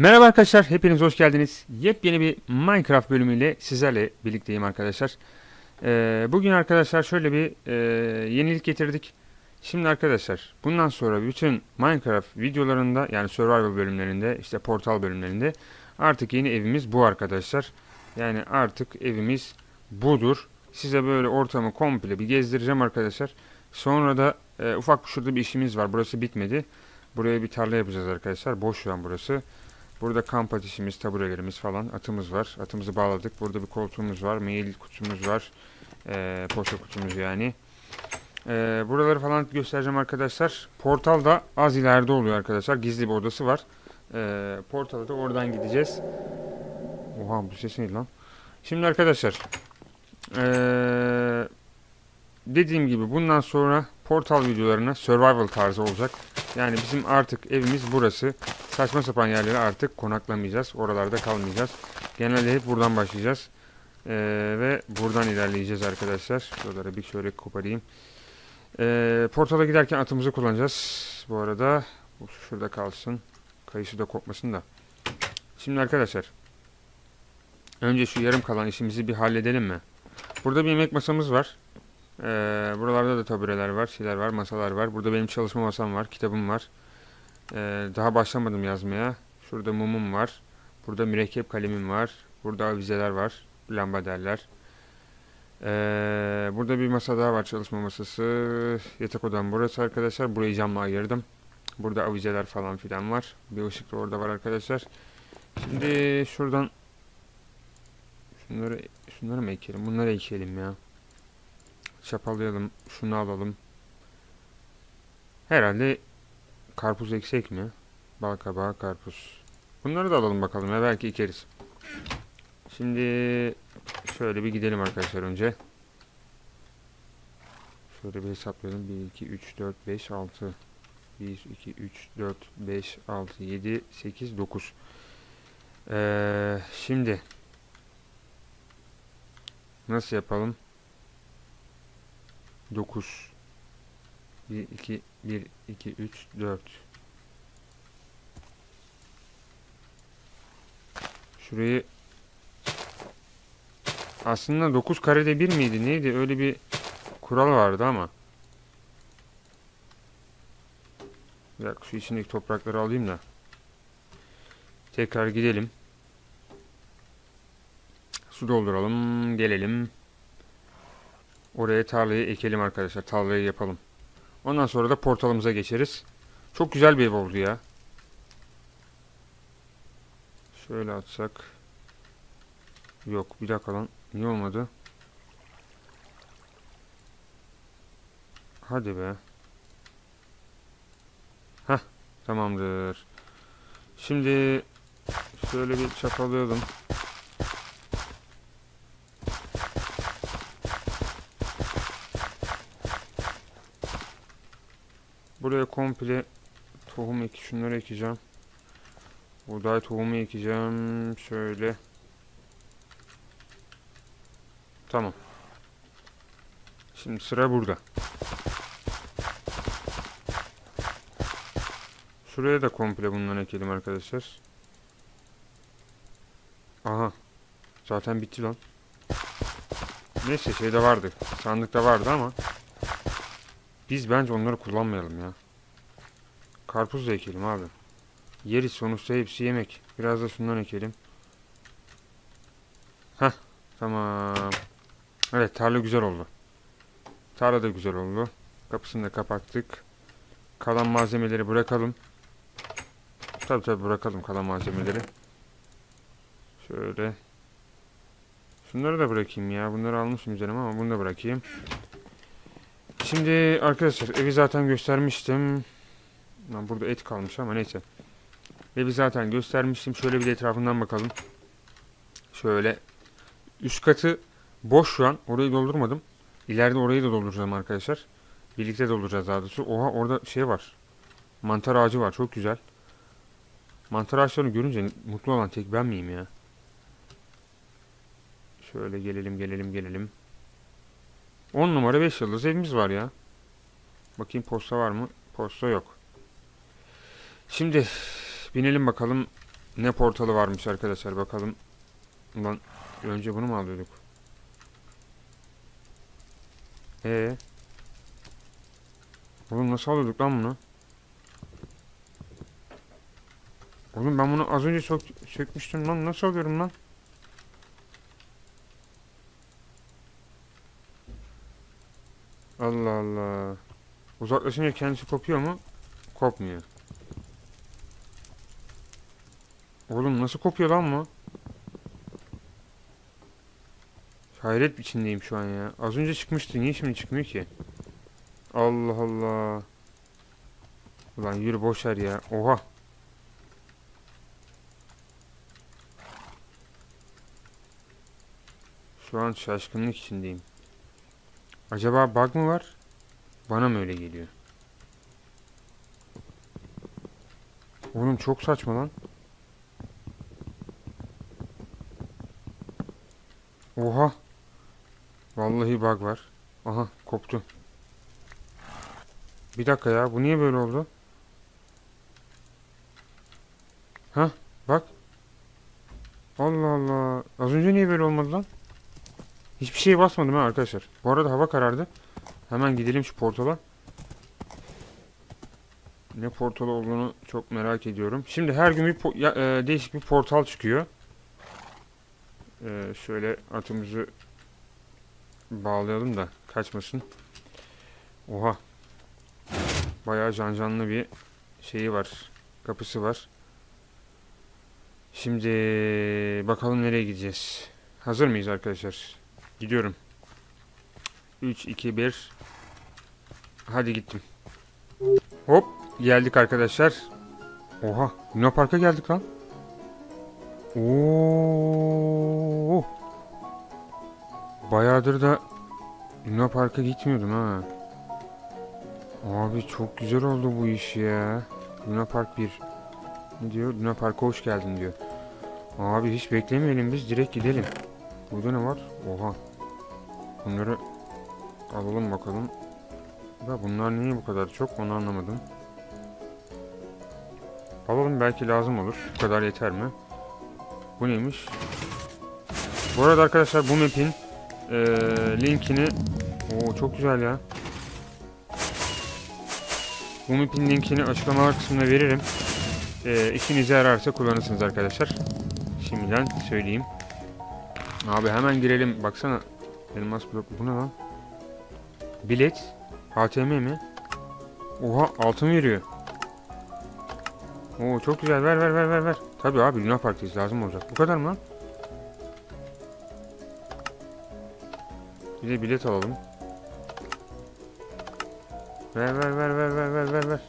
Merhaba arkadaşlar, hepiniz hoş geldiniz. Yepyeni bir Minecraft bölümüyle sizlerle birlikteyim arkadaşlar. Ee, bugün arkadaşlar şöyle bir e, yenilik getirdik. Şimdi arkadaşlar, bundan sonra bütün Minecraft videolarında yani survival bölümlerinde, işte portal bölümlerinde artık yeni evimiz bu arkadaşlar. Yani artık evimiz budur. Size böyle ortamı komple bir gezdireceğim arkadaşlar. Sonra da e, ufak şurada bir işimiz var. Burası bitmedi. Buraya bir tarla yapacağız arkadaşlar. Boş şu an burası. Burada kamp ateşimiz, taburelerimiz falan, atımız var. Atımızı bağladık. Burada bir koltuğumuz var, mail kutumuz var. Ee, posta kutumuz yani. Ee, buraları falan göstereceğim arkadaşlar. Portal da az ileride oluyor arkadaşlar. Gizli bir odası var. Ee, portala da oradan gideceğiz. Oha bu ses neydi lan? Şimdi arkadaşlar. Ee, dediğim gibi bundan sonra portal videolarına survival tarzı olacak. Yani bizim artık evimiz burası. Saçma sapan yerlere artık konaklamayacağız. Oralarda kalmayacağız. Genelde hep buradan başlayacağız. Ee, ve buradan ilerleyeceğiz arkadaşlar. Şuraları bir şöyle koparayım. Ee, portala giderken atımızı kullanacağız. Bu arada bu şurada kalsın. Kayısı da kopmasın da. Şimdi arkadaşlar. Önce şu yarım kalan işimizi bir halledelim mi? Burada bir yemek masamız var. Ee, buralarda da tabureler var, şeyler var, masalar var. Burada benim çalışma masam var, kitabım var. Ee, daha başlamadım yazmaya. Şurada mumum var. Burada mürekkep kalemim var. Burada avizeler var, lambaderler. Ee, burada bir masa daha var, çalışma masası. Yatak odam burası arkadaşlar. Burayı camla ayırdım. Burada avizeler falan filan var. Bir ışık da orada var arkadaşlar. Şimdi şuradan şunları şunları mı ekelim? Bunları ekelim ya. Çapalayalım. Şunu alalım. Herhalde karpuz eksik mi? Bal kabağı karpuz. Bunları da alalım bakalım ya belki ekeriz. Şimdi şöyle bir gidelim arkadaşlar önce. Şöyle bir hesaplayalım. 1, 2, 3, 4, 5, 6. 1, 2, 3, 4, 5, 6, 7, 8, 9. Ee, şimdi nasıl yapalım? 9 1 2 1 2 3 4 Şurayı aslında 9 karede 1 miydi neydi? Öyle bir kural vardı ama. Bir şu içindeki toprakları alayım da. Tekrar gidelim. Su dolduralım gelelim Oraya tarlayı ekelim arkadaşlar. Tarlayı yapalım. Ondan sonra da portalımıza geçeriz. Çok güzel bir ev oldu ya. Şöyle atsak. Yok bir dakika lan. Niye olmadı? Hadi be. Heh tamamdır. Şimdi şöyle bir çapalayalım. Buraya komple tohum ek şunları ekeceğim. Buğday tohumu ekeceğim. Şöyle. Tamam. Şimdi sıra burada. Şuraya da komple bundan ekelim arkadaşlar. Aha. Zaten bitti lan. Neyse şeyde vardı. Sandıkta vardı ama biz bence onları kullanmayalım ya. Karpuz da ekelim abi. Yeriz sonuçta hepsi yemek. Biraz da şundan ekelim. Heh tamam. Evet tarla güzel oldu. Tarla da güzel oldu. Kapısını da kapattık. Kalan malzemeleri bırakalım. Tabi tabi bırakalım kalan malzemeleri. Şöyle. Şunları da bırakayım ya. Bunları almışım üzerime ama bunu da bırakayım. Şimdi arkadaşlar evi zaten göstermiştim. Lan burada et kalmış ama neyse. Evi zaten göstermiştim. Şöyle bir de etrafından bakalım. Şöyle. Üst katı boş şu an. Orayı doldurmadım. İleride orayı da dolduracağım arkadaşlar. Birlikte dolduracağız daha doğrusu. Oha orada şey var. Mantar ağacı var. Çok güzel. Mantar ağaçlarını görünce mutlu olan tek ben miyim ya? Şöyle gelelim gelelim gelelim. 10 numara 5 yıldız evimiz var ya. Bakayım posta var mı? Posta yok. Şimdi binelim bakalım ne portalı varmış arkadaşlar bakalım. Ulan önce bunu mu alıyorduk? Ee. Oğlum nasıl alıyorduk lan bunu? Oğlum ben bunu az önce sök sökmüştüm lan. Nasıl alıyorum lan? Allah Allah. Uzaklaşınca kendisi kopuyor mu? Kopmuyor. Oğlum nasıl kopuyor lan bu? Hayret içindeyim şu an ya. Az önce çıkmıştı. Niye şimdi çıkmıyor ki? Allah Allah. Ulan yürü boş ver ya. Oha. Şu an şaşkınlık içindeyim. Acaba bug mı var? Bana mı öyle geliyor? Oğlum çok saçma lan. Oha. Vallahi bug var. Aha koptu. Bir dakika ya bu niye böyle oldu? Ha bak. Allah Allah. Az önce niye böyle olmadı lan? Hiçbir şeye basmadım ha arkadaşlar. Bu arada hava karardı. Hemen gidelim şu portala. Ne portal olduğunu çok merak ediyorum. Şimdi her gün bir ya- e, değişik bir portal çıkıyor. E, şöyle atımızı bağlayalım da kaçmasın. Oha. Bayağı can canlı bir şeyi var. Kapısı var. Şimdi bakalım nereye gideceğiz. Hazır mıyız arkadaşlar? Gidiyorum. 3, 2, 1. Hadi gittim. Hop geldik arkadaşlar. Oha Luna Park'a geldik lan. Oo. Bayağıdır da Luna Park'a gitmiyordum ha. Abi çok güzel oldu bu iş ya. Luna Park 1. Ne diyor? Luna Park'a hoş geldin diyor. Abi hiç beklemeyelim biz direkt gidelim. Burada ne var? Oha. Bunları alalım bakalım. Da bunlar niye bu kadar çok onu anlamadım. Alalım belki lazım olur. Bu kadar yeter mi? Bu neymiş? Bu arada arkadaşlar bu map'in eee, linkini Oo çok güzel ya. Bu map'in linkini açıklamalar kısmına veririm. Eee işinize yararsa kullanırsınız arkadaşlar. Şimdiden söyleyeyim. Abi hemen girelim. Baksana. Elmas blok. Bu ne lan? Bilet. ATM mi? Oha altın veriyor. Oo çok güzel. Ver ver ver ver ver. Tabii abi Luna Park'tayız. Lazım olacak. Bu kadar mı lan? Bir de bilet alalım. Ver ver ver ver ver ver ver ver.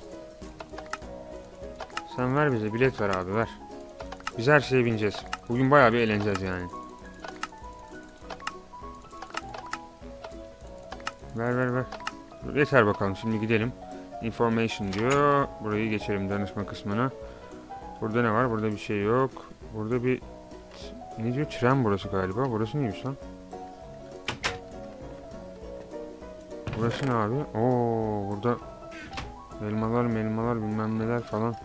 Sen ver bize bilet ver abi ver. Biz her şeye bineceğiz. Bugün bayağı bir eğleneceğiz yani. Ver ver ver. Yeter bakalım şimdi gidelim. Information diyor. Burayı geçelim danışma kısmına. Burada ne var? Burada bir şey yok. Burada bir ne diyor? Tren burası galiba. Burası neymiş lan? Burası ne abi? Oo burada elmalar melmalar bilmem neler falan.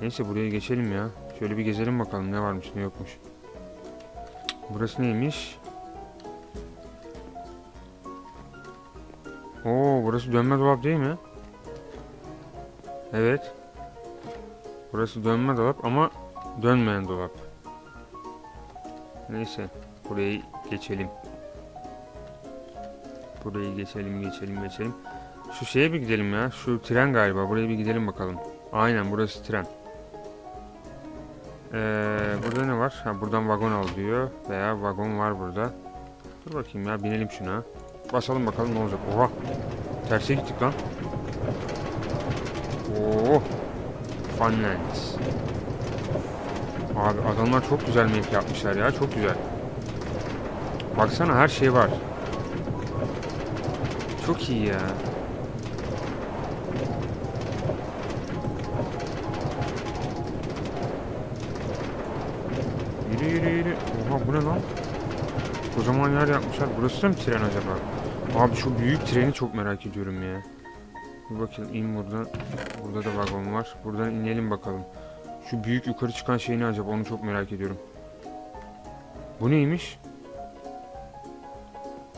Neyse buraya geçelim ya. Şöyle bir gezelim bakalım ne varmış ne yokmuş. Burası neymiş? Oo burası dönme dolap değil mi? Evet. Burası dönme dolap ama dönmeyen dolap. Neyse burayı geçelim. Burayı geçelim geçelim geçelim. Şu şeye bir gidelim ya. Şu tren galiba. Buraya bir gidelim bakalım. Aynen burası tren. Ee, burada ne var? Ha, buradan vagon al diyor. Veya vagon var burada. Dur bakayım ya binelim şuna. Basalım bakalım ne olacak. Oha. Terse gittik lan. Oo. Funlands. Abi adamlar çok güzel map yapmışlar ya. Çok güzel. Baksana her şey var. Çok iyi ya. Yürü yürü yürü. Oha bu ne lan? Kocaman yer yapmışlar. Burası da mı tren acaba? Abi şu büyük treni çok merak ediyorum ya. Bir bakayım in buradan. Burada da vagon var. Buradan inelim bakalım. Şu büyük yukarı çıkan şey ne acaba onu çok merak ediyorum. Bu neymiş?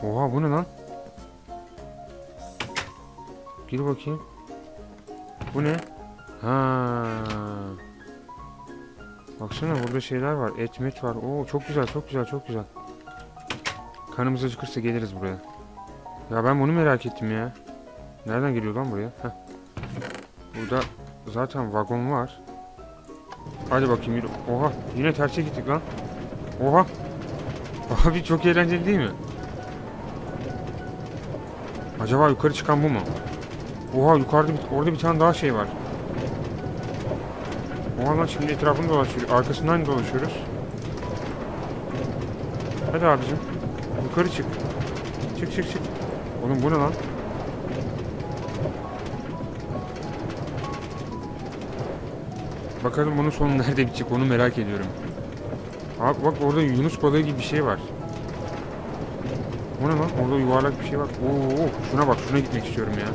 Oha bu ne lan? Gir bakayım. Bu ne? Ha. Baksana burada şeyler var. Et met var. Oo çok güzel çok güzel çok güzel. Karnımız acıkırsa geliriz buraya. Ya ben bunu merak ettim ya. Nereden geliyor lan buraya? Heh. Burada zaten vagon var. Hadi bakayım yürü. Oha yine terse gittik lan. Oha. Abi çok eğlenceli değil mi? Acaba yukarı çıkan bu mu? Oha yukarıda bir, orada bir tane daha şey var. Oha lan şimdi etrafını dolaşıyoruz. Arkasından dolaşıyoruz. Hadi abicim. Yukarı çık. Çık çık çık. Oğlum bu ne lan? Bakalım bunun sonu nerede bitecek onu merak ediyorum. Abi bak orada Yunus balığı gibi bir şey var. Bu ne lan? Orada yuvarlak bir şey var. Oo, şuna bak şuna gitmek istiyorum ya.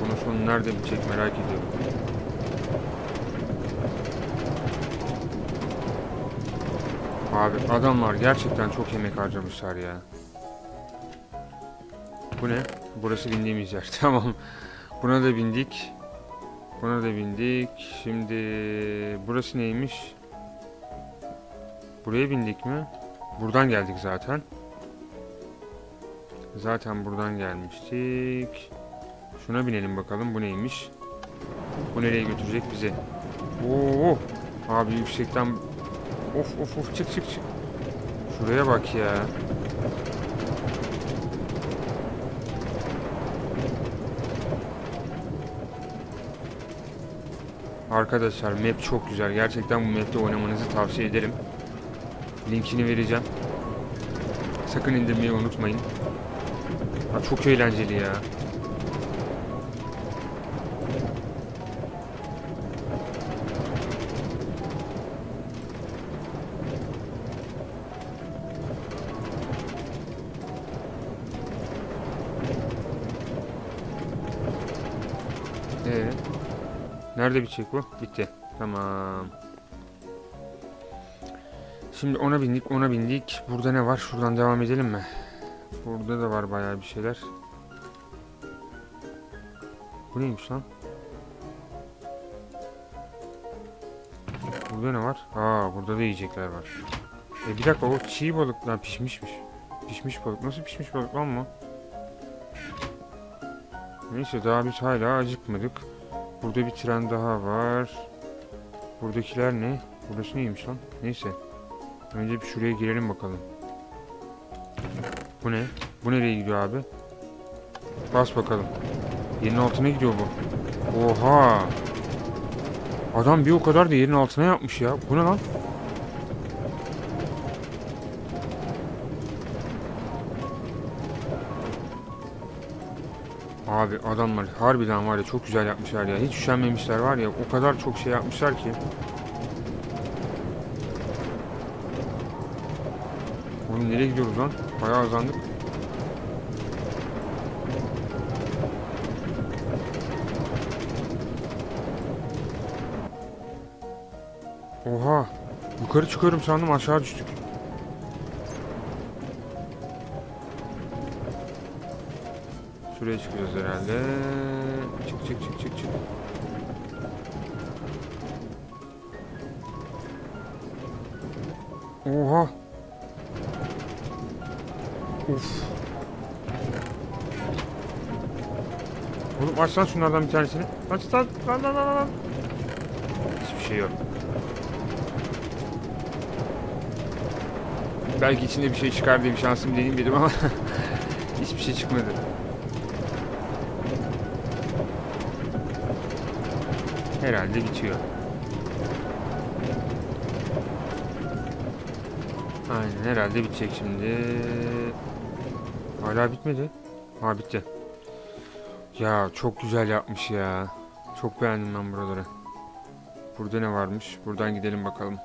Bunun sonu nerede bitecek merak ediyorum. Abi adamlar gerçekten çok yemek harcamışlar ya. Bu ne? Burası bindiğimiz yer. Tamam. Buna da bindik. Buna da bindik. Şimdi burası neymiş? Buraya bindik mi? Buradan geldik zaten. Zaten buradan gelmiştik. Şuna binelim bakalım bu neymiş? Bu nereye götürecek bizi? Oo! Abi yüksekten Of of of çık çık çık. Şuraya bak ya. Arkadaşlar map çok güzel. Gerçekten bu map'te oynamanızı tavsiye ederim. Linkini vereceğim. Sakın indirmeyi unutmayın. Ha, çok eğlenceli ya. Nerede bitecek bu? Bitti. Tamam. Şimdi ona bindik, ona bindik. Burada ne var? Şuradan devam edelim mi? Burada da var bayağı bir şeyler. Bu neymiş lan? Burada ne var? Aa, burada da yiyecekler var. E bir dakika o çiğ balık lan pişmişmiş. Pişmiş balık. Nasıl pişmiş balık lan mı? Neyse daha biz hala acıkmadık. Burada bir tren daha var. Buradakiler ne? Burası neymiş lan? Neyse. Önce bir şuraya girelim bakalım. Bu ne? Bu nereye gidiyor abi? Bas bakalım. Yerin altına gidiyor bu. Oha! Adam bir o kadar da yerin altına yapmış ya. Bu ne lan? Abi adamlar harbiden var ya çok güzel yapmışlar ya. Hiç üşenmemişler var ya. O kadar çok şey yapmışlar ki. Oğlum nereye gidiyoruz lan? Bayağı hızlandık. Oha! Yukarı çıkıyorum sandım aşağı düştük. Şuraya çıkacağız herhalde. Çık çık çık çık çık. Oha! Uf. Oğlum aç lan şunlardan bir tanesini. Aç lan lan lan lan lan. Hiçbir şey yok. Belki içinde bir şey çıkar diye bir şansım deneyim dedim ama hiçbir şey çıkmadı. Herhalde bitiyor. Aynen herhalde bitecek şimdi. Hala bitmedi. Ha bitti. Ya çok güzel yapmış ya. Çok beğendim ben buraları. Burada ne varmış? Buradan gidelim bakalım.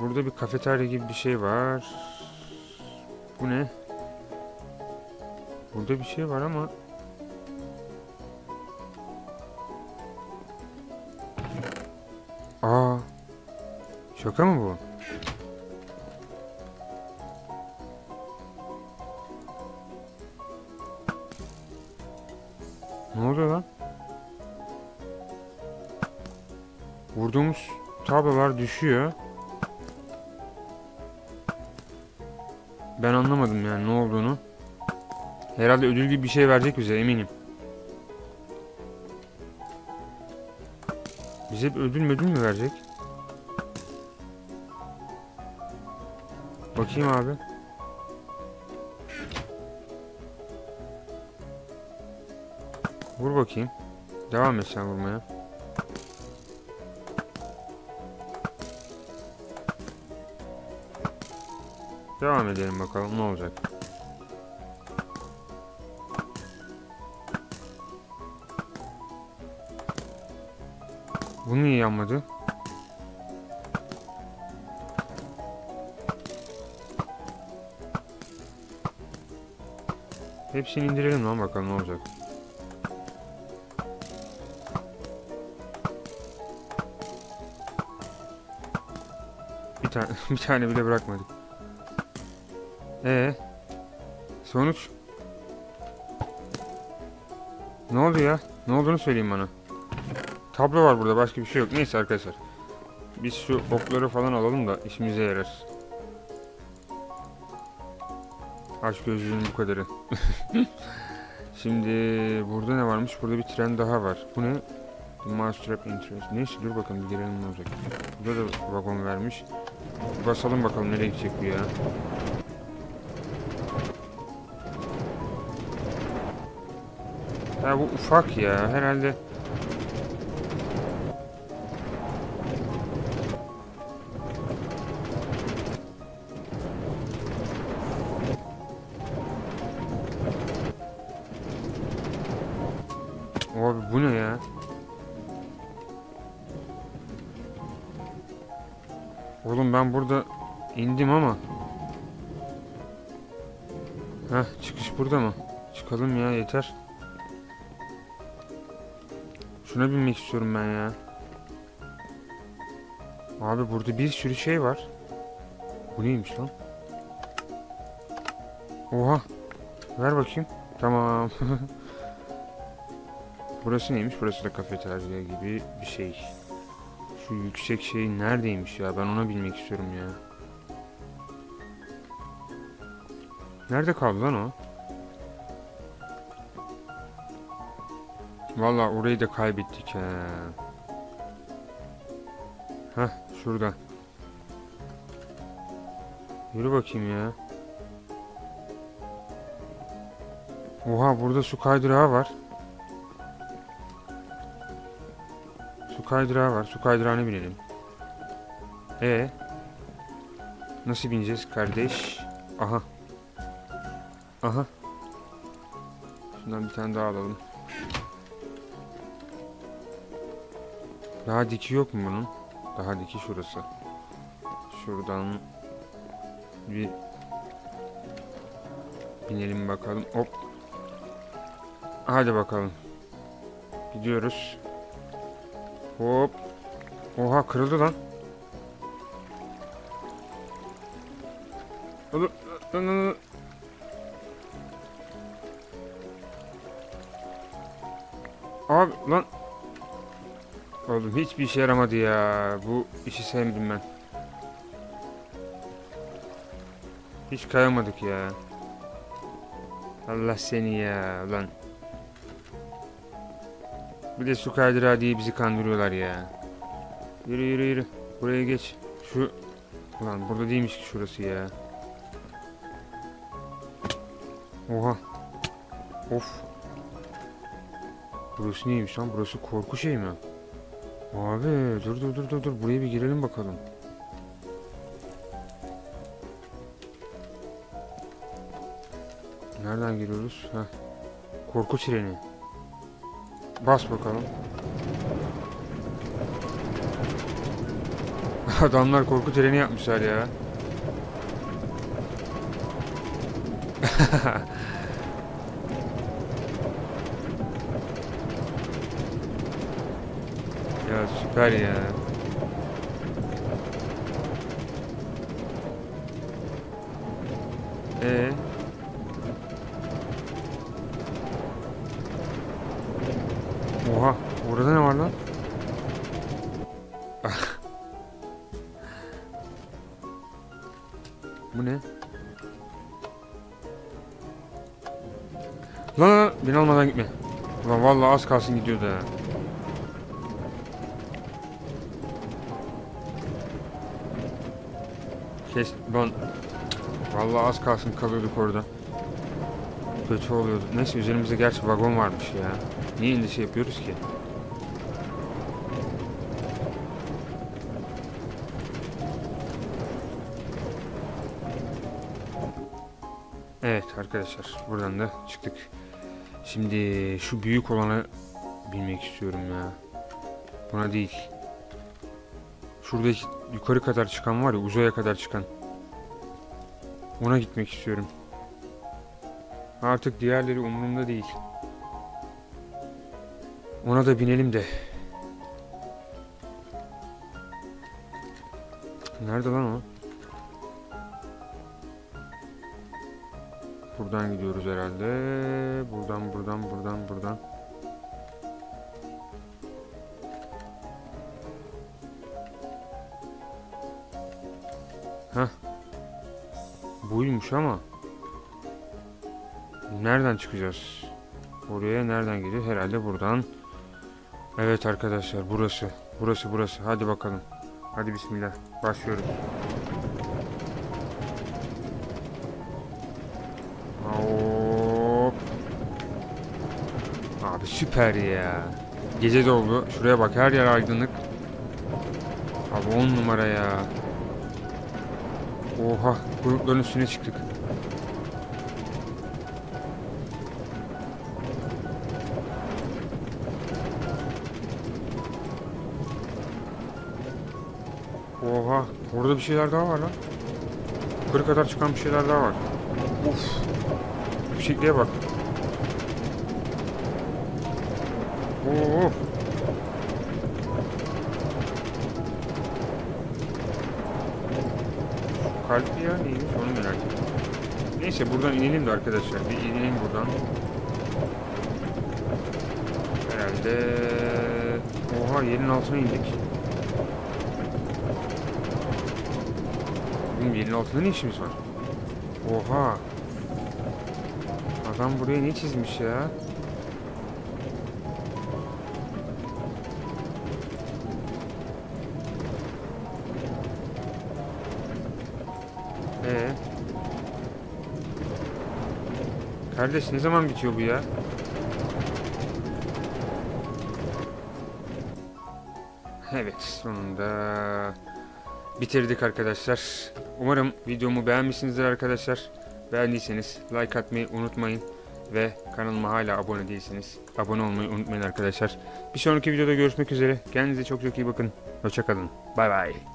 Burada bir kafeterya gibi bir şey var. Bu ne? Burada bir şey var ama Şaka mı bu? Ne oluyor lan? Vurduğumuz tablolar düşüyor. Ben anlamadım yani ne olduğunu. Herhalde ödül gibi bir şey verecek bize eminim. Bize bir ödül müdül mü verecek? Bakayım abi. Vur bakayım. Devam et sen vurmaya. Devam edelim bakalım ne olacak. Bu niye yanmadı? Hepsini indirelim lan bakalım ne olacak. Bir tane bir tane bile bırakmadık. Ee, sonuç? Ne oldu ya? Ne olduğunu söyleyin bana. Tablo var burada başka bir şey yok. Neyse arkadaşlar. Biz şu okları falan alalım da işimize yarar. Aşk gözlüğünün bu kadarı. Şimdi burada ne varmış? Burada bir tren daha var. Bu ne? Mousetrap interest. Neyse dur bakalım bir girelim ne olacak. Burada da vagon vermiş. Basalım bakalım nereye gidecek bu ya. Ya bu ufak ya herhalde. Burada indim ama. Heh çıkış burada mı? Çıkalım ya yeter. Şuna binmek istiyorum ben ya. Abi burada bir sürü şey var. Bu neymiş lan? Oha. Ver bakayım. Tamam. Burası neymiş? Burası da kafeterya gibi bir şey. Şu yüksek şey neredeymiş ya? Ben ona bilmek istiyorum ya. Nerede kaldı lan o? Vallahi orayı da kaybettik he. Heh şurada. Yürü bakayım ya. Oha burada su kaydırağı var. Kaydırağı var. Su kaydırağına binelim. E Nasıl bineceğiz kardeş? Aha. Aha. Şundan bir tane daha alalım. Daha diki yok mu bunun? Daha diki şurası. Şuradan bir binelim bakalım. Hop. Hadi bakalım. Gidiyoruz. Hop. Oha kırıldı lan. Olur. Abi lan. Oğlum hiçbir işe yaramadı ya. Bu işi sevmedim ben. Hiç kayamadık ya. Allah seni ya lan. Bir de su kaydırağı diye bizi kandırıyorlar ya. Yürü yürü yürü. Buraya geç. Şu... Ulan burada değilmiş ki şurası ya. Oha. Of. Burası neymiş lan? Burası korku şey mi? Abi dur dur dur dur dur. Buraya bir girelim bakalım. Nereden giriyoruz? Heh. Korku treni. Bas bakalım. Adamlar korku treni yapmışlar ya. ya süper ya. Ee. Az kalsın gidiyordu ha. Kes lan. Vallahi az kalsın kalıyorduk orada. Kötü oluyordu. Neyse üzerimizde gerçi vagon varmış ya. Niye endişe yapıyoruz ki? Evet arkadaşlar buradan da çıktık. Şimdi şu büyük olanı bilmek istiyorum ya. Buna değil. Şuradaki yukarı kadar çıkan var ya uzaya kadar çıkan. Ona gitmek istiyorum. Artık diğerleri umurumda değil. Ona da binelim de. Nerede lan o? Buradan gidiyoruz herhalde. Buradan, buradan, buradan, buradan. Hah. Buymuş ama. Nereden çıkacağız? Oraya nereden gidiyor? Herhalde buradan. Evet arkadaşlar burası. Burası burası. Hadi bakalım. Hadi bismillah. Başlıyoruz. Abi süper ya. Gece doldu. Şuraya bak her yer aydınlık. Abi on numara ya. Oha grupların üstüne çıktık. Oha orada bir şeyler daha var lan. Yukarı kadar çıkan bir şeyler daha var. Uf. Yüksekliğe bak. Of. Kalp ya neymiş onu merak ettim. Neyse buradan inelim de arkadaşlar. Bir inelim buradan. Herhalde... Oha yerin altına indik. Oğlum yerin altında ne işimiz var? Oha. Adam buraya ne çizmiş ya? Ee. Kardeş ne zaman bitiyor bu ya? Evet sonunda bitirdik arkadaşlar. Umarım videomu beğenmişsinizdir arkadaşlar. Beğendiyseniz like atmayı unutmayın. Ve kanalıma hala abone değilseniz abone olmayı unutmayın arkadaşlar. Bir sonraki videoda görüşmek üzere. Kendinize çok çok iyi bakın. Hoşçakalın. Bay bay.